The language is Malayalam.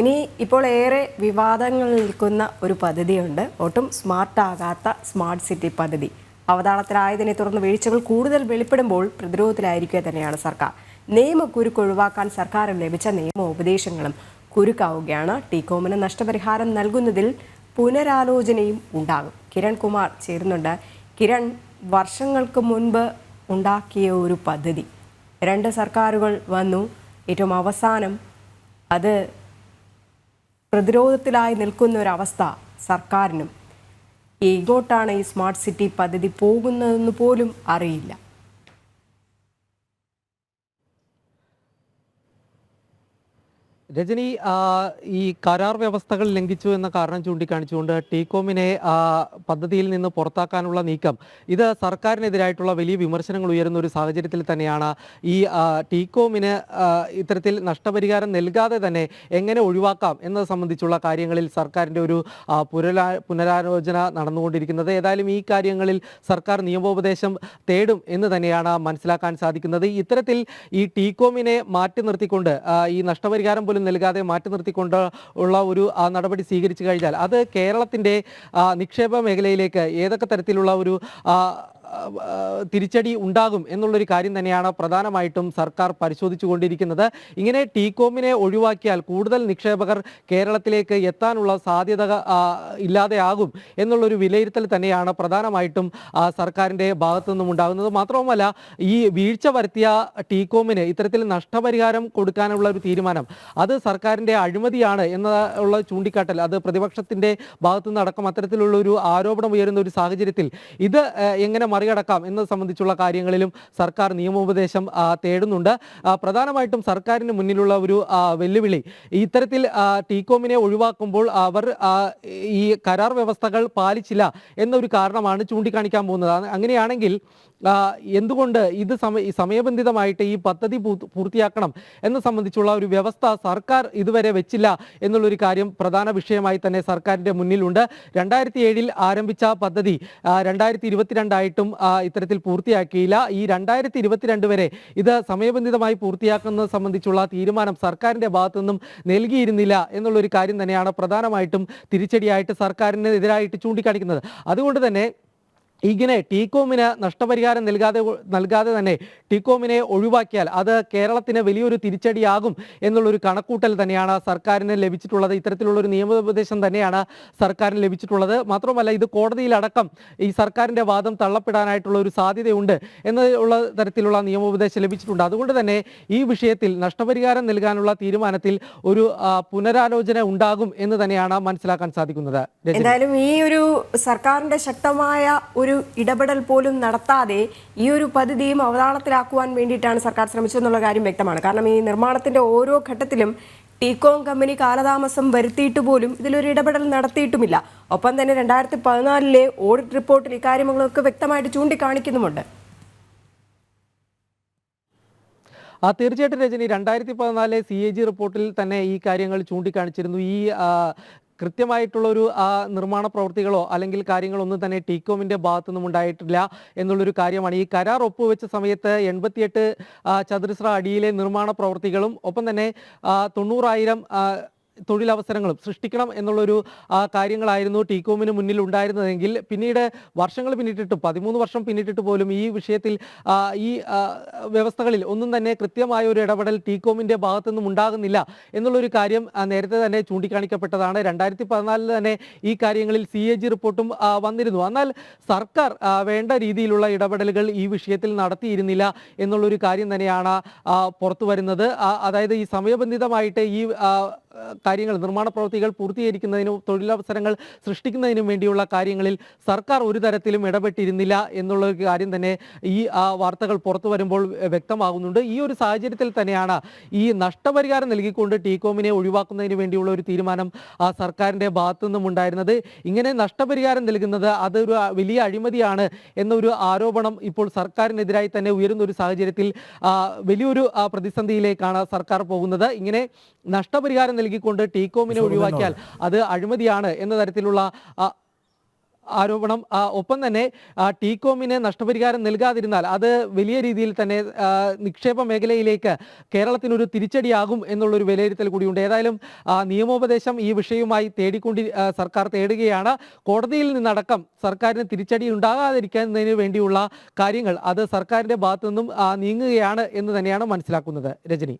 ഇനി ഇപ്പോൾ ഏറെ വിവാദങ്ങൾ നിൽക്കുന്ന ഒരു പദ്ധതിയുണ്ട്. ഒട്ടും സ്മാർട്ടാകാത്ത സ്മാർട്ട് സിറ്റി പദ്ധതി. അവതാളത്തിലായതിനെ തുടർന്ന് വീഴ്ചകൾ കൂടുതൽ വെളിപ്പെടുമ്പോൾ പ്രതിരോധത്തിലായിരിക്കുക തന്നെയാണ് സർക്കാർ. നിയമക്കുരുക്ക് ഒഴിവാക്കാൻ സർക്കാരിന് ലഭിച്ച നിയമ ഉപദേശങ്ങളും കുരുക്കാവുകയാണ്. ടീകോമിന് നഷ്ടപരിഹാരം നൽകുന്നതിൽ പുനരാലോചനയും ഉണ്ടാകും. കിരൺ കുമാർ ചേരുന്നുണ്ട്. കിരൺ വർഷങ്ങൾക്ക് മുൻപ് ഉണ്ടാക്കിയ ഒരു പദ്ധതി. രണ്ട് സർക്കാരുകൾ വന്നു. ഏറ്റവും അവസാനം അത് പ്രതിരോധത്തിലായി നിൽക്കുന്ന ഒരവസ്ഥ സർക്കാരിനും. എങ്ങോട്ടാണ് ഈ സ്മാർട്ട് സിറ്റി പദ്ധതി പോകുന്നതെന്ന് പോലും അറിയില്ല. രജനി ഈ കരാർ വ്യവസ്ഥകൾ ലംഘിച്ചു എന്ന കാരണം ചൂണ്ടിക്കാണിച്ചുകൊണ്ട് ടീകോമിനെ പദ്ധതിയിൽ നിന്ന് പുറത്താക്കാനുള്ള നീക്കം. ഇത് സർക്കാരിനെതിരായിട്ടുള്ള വലിയ വിമർശനങ്ങൾ ഉയരുന്ന ഒരു സാഹചര്യത്തിൽ തന്നെയാണ് ഈ ടീകോമിന് ഇത്തരത്തിൽ നഷ്ടപരിഹാരം നൽകാതെ തന്നെ എങ്ങനെ ഒഴിവാക്കാം എന്നത് സംബന്ധിച്ചുള്ള കാര്യങ്ങളിൽ സർക്കാരിന്റെ ഒരു പുനരാ പുനരാലോചന നടന്നുകൊണ്ടിരിക്കുന്നത്. ഏതായാലും ഈ കാര്യങ്ങളിൽ സർക്കാർ നിയമോപദേശം തേടും എന്ന് തന്നെയാണ് മനസ്സിലാക്കാൻ സാധിക്കുന്നത്. ഇത്തരത്തിൽ ഈ ടീകോമിനെ മാറ്റി നിർത്തിക്കൊണ്ട് ഈ നഷ്ടപരിഹാരം പോലും നൽകാതെ മാറ്റി നിർത്തിക്കൊണ്ട് ഉള്ള ഒരു നടപടി സ്വീകരിച്ചു കഴിഞ്ഞാൽ അത് കേരളത്തിന്റെ നിക്ഷേപ മേഖലയിലേക്ക് ഏതൊക്കെ തരത്തിലുള്ള ഒരു തിരിച്ചടി ഉണ്ടാകും എന്നുള്ളൊരു കാര്യം തന്നെയാണ് പ്രധാനമായിട്ടും സർക്കാർ പരിശോധിച്ചുകൊണ്ടിരിക്കുന്നത്. ഇങ്ങനെ ടീകോമിനെ ഒഴിവാക്കിയാൽ കൂടുതൽ നിക്ഷേപകർ കേരളത്തിലേക്ക് എത്താനുള്ള സാധ്യത ഇല്ലാതെയാകും എന്നുള്ളൊരു വിലയിരുത്തൽ തന്നെയാണ് പ്രധാനമായിട്ടും സർക്കാരിന്റെ ഭാഗത്തു നിന്നും ഉണ്ടാകുന്നത്. മാത്രവുമല്ല ഈ വീഴ്ച വരുത്തിയ ടീകോമിന് ഇത്തരത്തിൽ നഷ്ടപരിഹാരം കൊടുക്കാനുള്ള ഒരു തീരുമാനം അത് സർക്കാരിന്റെ അഴിമതിയാണ് എന്നുള്ള ചൂണ്ടിക്കാട്ടൽ അത് പ്രതിപക്ഷത്തിന്റെ ഭാഗത്തു നിന്നടക്കം അത്തരത്തിലുള്ള ഒരു ആരോപണം ഉയരുന്ന ഒരു സാഹചര്യത്തിൽ ഇത് എങ്ങനെ മറികടക്കാം എന്നത് സംബന്ധിച്ചുള്ള കാര്യങ്ങളിലും സർക്കാർ നിയമോപദേശം തേടുന്നുണ്ട്. പ്രധാനമായിട്ടും സർക്കാരിന് മുന്നിലുള്ള ഒരു വെല്ലുവിളി. ഇത്തരത്തിൽ ടീകോമിനെ ഒഴിവാക്കുമ്പോൾ അവർ ഈ കരാർ വ്യവസ്ഥകൾ പാലിച്ചില്ല എന്നൊരു കാരണമാണ് ചൂണ്ടിക്കാണിക്കാൻ പോകുന്നത്. അങ്ങനെയാണെങ്കിൽ എന്തുകൊണ്ട് ഇത് സമയബന്ധിതമായിട്ട് ഈ പദ്ധതി പൂർത്തിയാക്കണം എന്ന സംബന്ധിച്ചുള്ള ഒരു വ്യവസ്ഥ സർക്കാർ ഇതുവരെ വെച്ചില്ല എന്നുള്ളൊരു കാര്യം പ്രധാന വിഷയമായി തന്നെ സർക്കാരിന്റെ മുന്നിലുണ്ട്. രണ്ടായിരത്തി ഏഴിൽ ആരംഭിച്ച പദ്ധതി രണ്ടായിരത്തി ഇരുപത്തിരണ്ടായിട്ടും ഇത്തരത്തിൽ പൂർത്തിയാക്കിയില്ല. ഈ രണ്ടായിരത്തി ഇരുപത്തിരണ്ട് വരെ ഇത് സമയബന്ധിതമായി പൂർത്തിയാക്കുന്നത് സംബന്ധിച്ചുള്ള തീരുമാനം സർക്കാരിന്റെ ഭാഗത്തു നിന്നും നൽകിയിരുന്നില്ല എന്നുള്ളൊരു കാര്യം തന്നെയാണ് പ്രധാനമായിട്ടും തിരിച്ചടിയായിട്ട് സർക്കാരിനെതിരായിട്ട് ചൂണ്ടിക്കാണിക്കുന്നത്. അതുകൊണ്ട് തന്നെ ഇങ്ങനെ ടീകോമിന് നഷ്ടപരിഹാരം നൽകാതെ നൽകാതെ തന്നെ ടീകോമിനെ ഒഴിവാക്കിയാൽ അത് കേരളത്തിന് വലിയൊരു തിരിച്ചടിയാകും എന്നുള്ളൊരു കണക്കൂട്ടൽ തന്നെയാണ് സർക്കാരിന് ലഭിച്ചിട്ടുള്ളത്. ഇത്തരത്തിലുള്ളൊരു നിയമോപദേശം തന്നെയാണ് സർക്കാരിന് ലഭിച്ചിട്ടുള്ളത്. മാത്രമല്ല ഇത് കോടതിയിലടക്കം ഈ സർക്കാരിന്റെ വാദം തള്ളപ്പെടാനായിട്ടുള്ള ഒരു സാധ്യതയുണ്ട് എന്നുള്ള തരത്തിലുള്ള നിയമോപദേശം ലഭിച്ചിട്ടുണ്ട്. അതുകൊണ്ട് തന്നെ ഈ വിഷയത്തിൽ നഷ്ടപരിഹാരം നൽകാനുള്ള തീരുമാനത്തിൽ ഒരു പുനരാലോചന ഉണ്ടാകും എന്ന് തന്നെയാണ് മനസ്സിലാക്കാൻ സാധിക്കുന്നത്. എന്തായാലും ഈ ഒരു സർക്കാരിന്റെ ശക്തമായ ഒരു ഇടപെടൽ പോലും നടത്താതെ ഈ ഒരു പദ്ധതിയും അവതാളത്തിലാക്കുവാൻ വേണ്ടിയിട്ടാണ് സർക്കാർ ശ്രമിച്ചതെന്നുള്ള കാര്യം വ്യക്തമാണ്. കാരണം ഈ നിർമ്മാണത്തിന്റെ ഓരോ ഘട്ടത്തിലും ടീകോം കമ്പനി കാലതാമസം വരുത്തിയിട്ട് പോലും ഇതിലൊരു ഇടപെടൽ നടത്തിയിട്ടുമില്ല. ഒപ്പം തന്നെ രണ്ടായിരത്തി പതിനാലിലെ ഓഡിറ്റ് റിപ്പോർട്ടിൽ ഇക്കാര്യങ്ങളൊക്കെ വ്യക്തമായിട്ട് ചൂണ്ടിക്കാണിക്കുന്നുമുണ്ട്. ആ തീർച്ചയായിട്ടും രജനി രണ്ടായിരത്തി പതിനാലിലെ സി എ ജി റിപ്പോർട്ടിൽ തന്നെ ഈ കാര്യങ്ങൾ ചൂണ്ടിക്കാണിച്ചിരുന്നു. ഈ കൃത്യമായിട്ടുള്ളൊരു നിർമ്മാണ പ്രവൃത്തികളോ അല്ലെങ്കിൽ കാര്യങ്ങളൊന്നും തന്നെ ടീകോമിന്റെ ഭാഗത്തുനിന്നും ഉണ്ടായിട്ടില്ല എന്നുള്ളൊരു കാര്യമാണ്. ഈ കരാർ ഒപ്പുവെച്ച സമയത്ത് എൺപത്തിയെട്ട് ചതുരശ്ര അടിയിലെ നിർമ്മാണ പ്രവൃത്തികളും ഒപ്പം തന്നെ തൊണ്ണൂറായിരം തൊഴിലവസരങ്ങളും സൃഷ്ടിക്കണം എന്നുള്ളൊരു കാര്യങ്ങളായിരുന്നു ടീകോമിന് മുന്നിൽ ഉണ്ടായിരുന്നതെങ്കിൽ പിന്നീട് വർഷങ്ങൾ പിന്നിട്ടിട്ട് പതിമൂന്ന് വർഷം പിന്നിട്ടിട്ട് പോലും ഈ വിഷയത്തിൽ ഈ വ്യവസ്ഥകളിൽ ഒന്നും തന്നെ കൃത്യമായ ഒരു ഇടപെടൽ ടീകോമിന്റെ ഭാഗത്തു നിന്നും ഉണ്ടാകുന്നില്ല എന്നുള്ളൊരു കാര്യം നേരത്തെ തന്നെ ചൂണ്ടിക്കാണിക്കപ്പെട്ടതാണ്. രണ്ടായിരത്തി പതിനാലിൽ തന്നെ ഈ കാര്യങ്ങളിൽ സി എ ജി റിപ്പോർട്ടും വന്നിരുന്നു. എന്നാൽ സർക്കാർ വേണ്ട രീതിയിലുള്ള ഇടപെടലുകൾ ഈ വിഷയത്തിൽ നടത്തിയിരുന്നില്ല എന്നുള്ളൊരു കാര്യം തന്നെയാണ് പുറത്തു വരുന്നത് അതായത് ഈ സമയബന്ധിതമായിട്ട് ഈ കാര്യങ്ങൾ നിർമ്മാണ പ്രവൃത്തികൾ പൂർത്തീകരിക്കുന്നതിനും തൊഴിലവസരങ്ങൾ സൃഷ്ടിക്കുന്നതിനും വേണ്ടിയുള്ള കാര്യങ്ങളിൽ സർക്കാർ ഒരു തരത്തിലും ഇടപെട്ടിരുന്നില്ല എന്നുള്ള ഒരു കാര്യം തന്നെ ഈ വാർത്തകൾ പുറത്തു വരുമ്പോൾ വ്യക്തമാകുന്നുണ്ട്. ഈ ഒരു സാഹചര്യത്തിൽ തന്നെയാണ് ഈ നഷ്ടപരിഹാരം നൽകിക്കൊണ്ട് ടീകോമിനെ ഒഴിവാക്കുന്നതിന് വേണ്ടിയുള്ള ഒരു തീരുമാനം ആ സർക്കാരിന്റെ ഭാഗത്തു നിന്നും ഉണ്ടായിരുന്നത്. ഇങ്ങനെ നഷ്ടപരിഹാരം നൽകുന്നത് അതൊരു വലിയ അഴിമതിയാണ് എന്നൊരു ആരോപണം ഇപ്പോൾ സർക്കാരിനെതിരായി തന്നെ ഉയരുന്ന ഒരു സാഹചര്യത്തിൽ വലിയൊരു പ്രതിസന്ധിയിലേക്കാണ് സർക്കാർ പോകുന്നത്. ഇങ്ങനെ നഷ്ടപരിഹാരം നൽകിക്കൊണ്ട് ടീകോമിനെ ഒഴിവാക്കിയാൽ അത് അഴിമതിയാണ് എന്ന തരത്തിലുള്ള ആരോപണം ഒപ്പം തന്നെ ടീകോമിന് നഷ്ടപരിഹാരം നൽകാതിരുന്നാൽ അത് വലിയ രീതിയിൽ തന്നെ നിക്ഷേപ മേഖലയിലേക്ക് കേരളത്തിനൊരു തിരിച്ചടിയാകും എന്നുള്ളൊരു വിലയിരുത്തൽ കൂടിയുണ്ട്. ഏതായാലും നിയമോപദേശം ഈ വിഷയവുമായി തേടിക്കൊണ്ടി സർക്കാർ തേടുകയാണ്. കോടതിയിൽ നിന്നടക്കം സർക്കാരിന് തിരിച്ചടി ഉണ്ടാകാതിരിക്കുന്നതിന് വേണ്ടിയുള്ള കാര്യങ്ങൾ അത് സർക്കാരിന്റെ ഭാഗത്തു നിന്നും നീങ്ങുകയാണ് എന്ന് തന്നെയാണ് മനസ്സിലാക്കുന്നത്. രജനി.